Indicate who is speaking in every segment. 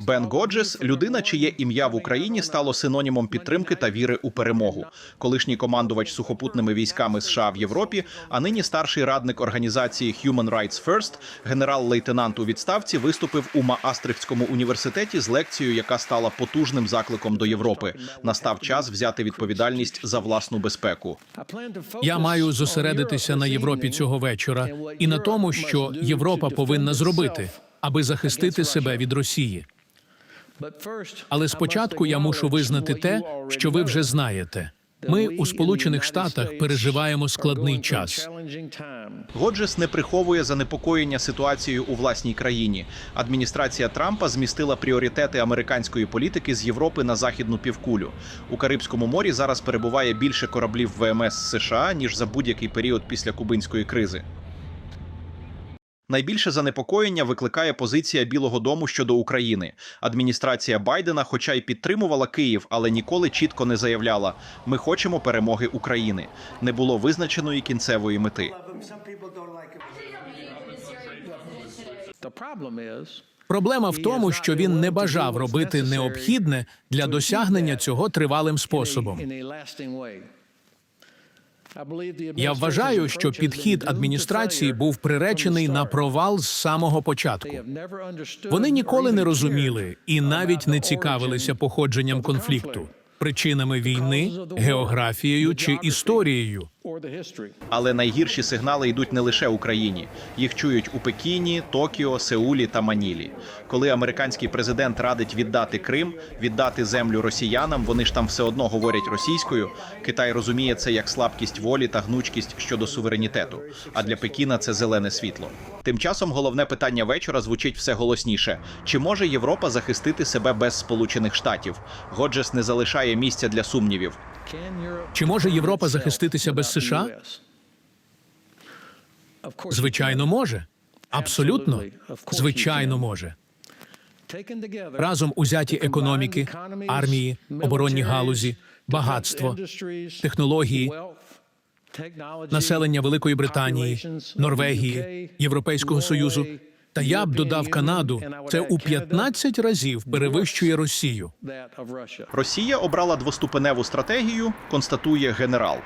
Speaker 1: Бен Годжес людина, чиє ім'я в Україні стало синонімом підтримки та віри у перемогу. Колишній командувач сухопутними військами США в Європі, а нині старший радник організації Human Rights First, генерал-лейтенант у відставці, виступив у Маастрихтському університеті з лекцією, яка стала потужним закликом до Європи. Настав час взяти відповідальність за власну безпеку.
Speaker 2: Я маю зосередитися на Європі цього вечора і на тому, що Європа повинна зробити, аби захистити себе від Росії. Але спочатку я мушу визнати те, що ви вже знаєте. Ми у Сполучених Штатах переживаємо складний час.
Speaker 1: Годжес не приховує занепокоєння ситуацією у власній країні. Адміністрація Трампа змістила пріоритети американської політики з Європи на західну півкулю. У Карибському морі зараз перебуває більше кораблів ВМС США ніж за будь-який період після кубинської кризи. Найбільше занепокоєння викликає позиція Білого Дому щодо України. Адміністрація Байдена, хоча й підтримувала Київ, але ніколи чітко не заявляла: ми хочемо перемоги України. Не було визначеної кінцевої мети.
Speaker 2: Проблема в тому, що він не бажав робити необхідне для досягнення цього тривалим способом. Я вважаю, що підхід адміністрації був приречений на провал з самого початку. Вони ніколи не розуміли і навіть не цікавилися походженням конфлікту, причинами війни, географією чи історією.
Speaker 1: Але найгірші сигнали йдуть не лише Україні. Їх чують у Пекіні, Токіо, Сеулі та Манілі. Коли американський президент радить віддати Крим, віддати землю росіянам, вони ж там все одно говорять російською. Китай розуміє це як слабкість волі та гнучкість щодо суверенітету. А для Пекіна це зелене світло. Тим часом головне питання вечора звучить все голосніше: чи може Європа захистити себе без Сполучених Штатів? Годжес не залишає місця для сумнівів.
Speaker 2: Чи може Європа захиститися без США? Звичайно, може. Абсолютно, звичайно, може. Разом узяті економіки, армії, оборонні галузі, багатство, технології, населення Великої Британії, Норвегії, Європейського Союзу. Та я б додав Канаду. Це у 15 разів перевищує Росію.
Speaker 1: Росія обрала двоступеневу стратегію, констатує генерал.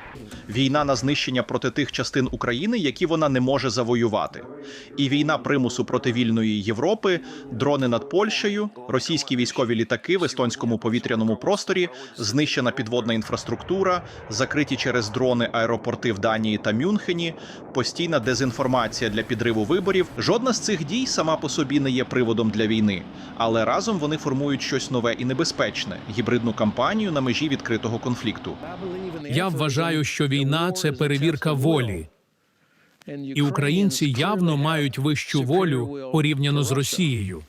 Speaker 1: Війна на знищення проти тих частин України, які вона не може завоювати. І війна примусу проти вільної Європи, дрони над Польщею, російські військові літаки в естонському повітряному просторі, знищена підводна інфраструктура, закриті через дрони аеропорти в Данії та Мюнхені, постійна дезінформація для підриву виборів. Жодна з цих дій сама по собі не є приводом для війни, але разом вони формують щось нове і небезпечне гібридну кампанію на межі відкритого конфлікту.
Speaker 2: Я вважаю, що війна це перевірка волі, і українці явно мають вищу волю порівняно з Росією.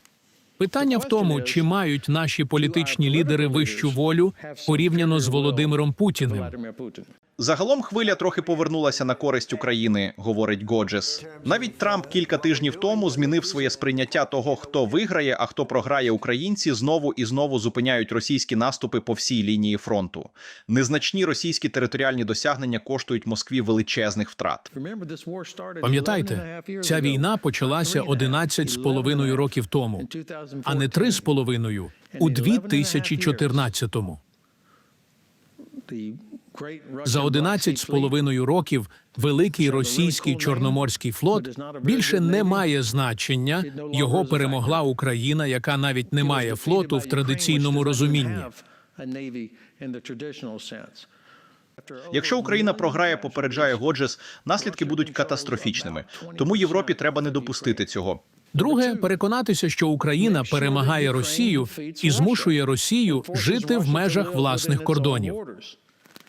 Speaker 2: Питання в тому, чи мають наші політичні лідери вищу волю порівняно з Володимиром Путіним.
Speaker 1: Загалом хвиля трохи повернулася на користь України, говорить Годжес. Навіть Трамп кілька тижнів тому змінив своє сприйняття того, хто виграє, а хто програє. Українці знову і знову зупиняють російські наступи по всій лінії фронту. Незначні російські територіальні досягнення коштують Москві величезних втрат.
Speaker 2: Пам'ятайте, ця війна почалася 11 з половиною років тому, а не 3 з половиною у 2014-му. За 11 з половиною років великий російський чорноморський флот більше не має значення. Його перемогла Україна, яка навіть не має флоту в традиційному розумінні.
Speaker 1: Якщо Україна програє, попереджає Годжес, наслідки будуть катастрофічними. Тому Європі треба не допустити цього.
Speaker 2: Друге, переконатися, що Україна перемагає Росію і змушує Росію жити в межах власних кордонів.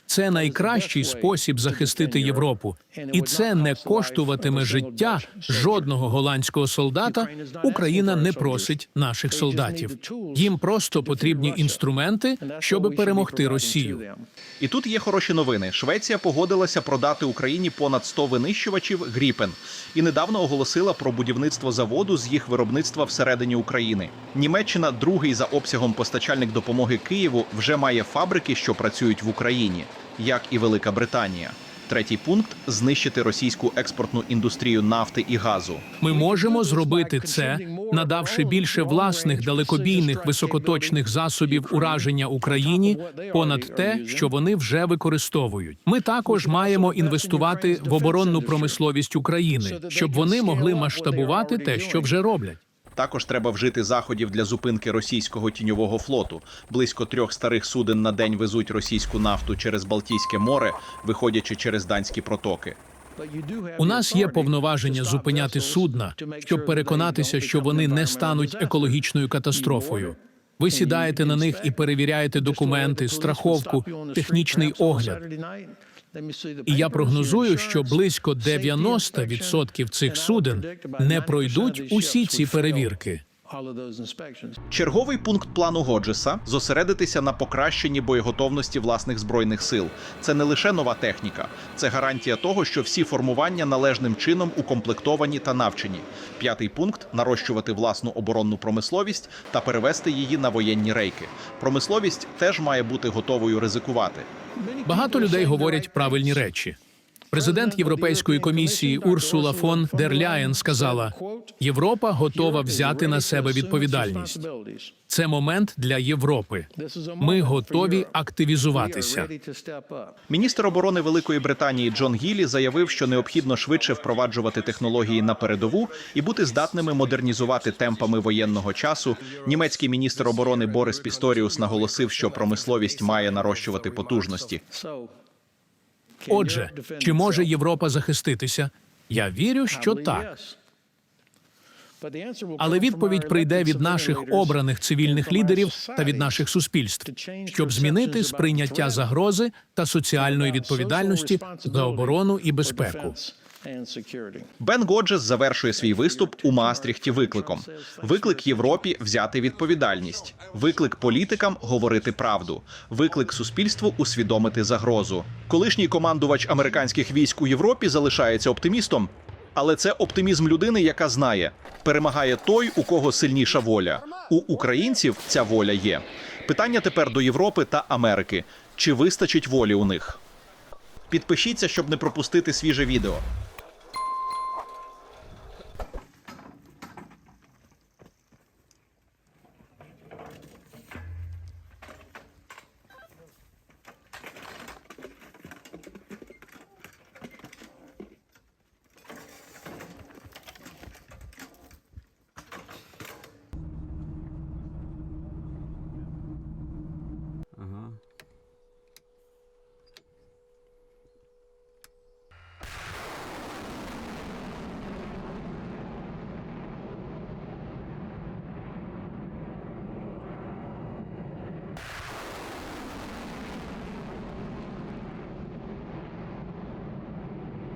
Speaker 2: Це найкращий спосіб захистити Європу, і це не коштуватиме життя жодного голландського солдата. Україна не просить наших солдатів. Їм просто потрібні інструменти, щоб перемогти Росію.
Speaker 1: І тут є хороші новини. Швеція погодилася продати Україні понад 100 винищувачів Гріпен і недавно оголосила про будівництво заводу з їх виробництва всередині України. Німеччина, другий за обсягом постачальник допомоги Києву, вже має фабрики, що працюють в Україні, як і Велика Британія. Третій пункт знищити російську експортну індустрію нафти і газу.
Speaker 2: Ми можемо зробити це, надавши більше власних далекобійних високоточних засобів ураження Україні, понад те, що вони вже використовують. Ми також маємо інвестувати в оборонну промисловість України, щоб вони могли масштабувати те, що вже роблять.
Speaker 1: Також треба вжити заходів для зупинки російського тіньового флоту. Близько трьох старих суден на день везуть російську нафту через Балтійське море, виходячи через данські протоки.
Speaker 2: У нас є повноваження зупиняти судна, щоб переконатися, що вони не стануть екологічною катастрофою. Ви сідаєте на них і перевіряєте документи, страховку, технічний огляд. І я прогнозую, що близько 90% цих суден не пройдуть усі ці перевірки.
Speaker 1: Черговий пункт плану Годжеса зосередитися на покращенні боєготовності власних збройних сил. Це не лише нова техніка, це гарантія того, що всі формування належним чином укомплектовані та навчені. П'ятий пункт нарощувати власну оборонну промисловість та перевести її на воєнні рейки. Промисловість теж має бути готовою ризикувати.
Speaker 2: Багато людей говорять правильні речі. Президент Європейської комісії Урсула фон дер Ляєн сказала: Європа готова взяти на себе відповідальність. Це момент для Європи. Ми готові активізуватися.
Speaker 1: Міністр оборони Великої Британії Джон Гілі заявив, що необхідно швидше впроваджувати технології на передову і бути здатними модернізувати темпами воєнного часу. Німецький міністр оборони Борис Пісторіус наголосив, що промисловість має нарощувати потужності.
Speaker 2: Отже, чи може Європа захиститися? Я вірю, що так. Але відповідь прийде від наших обраних цивільних лідерів та від наших суспільств, щоб змінити сприйняття загрози та соціальної відповідальності за оборону і безпеку.
Speaker 1: Бен Годжес завершує свій виступ у Маастріхті викликом: виклик Європі взяти відповідальність, виклик політикам говорити правду, виклик суспільству усвідомити загрозу. Колишній командувач американських військ у Європі залишається оптимістом. Але це оптимізм людини, яка знає, перемагає той, у кого сильніша воля. У українців ця воля є. Питання тепер до Європи та Америки: чи вистачить волі у них? Підпишіться, щоб не пропустити свіже відео.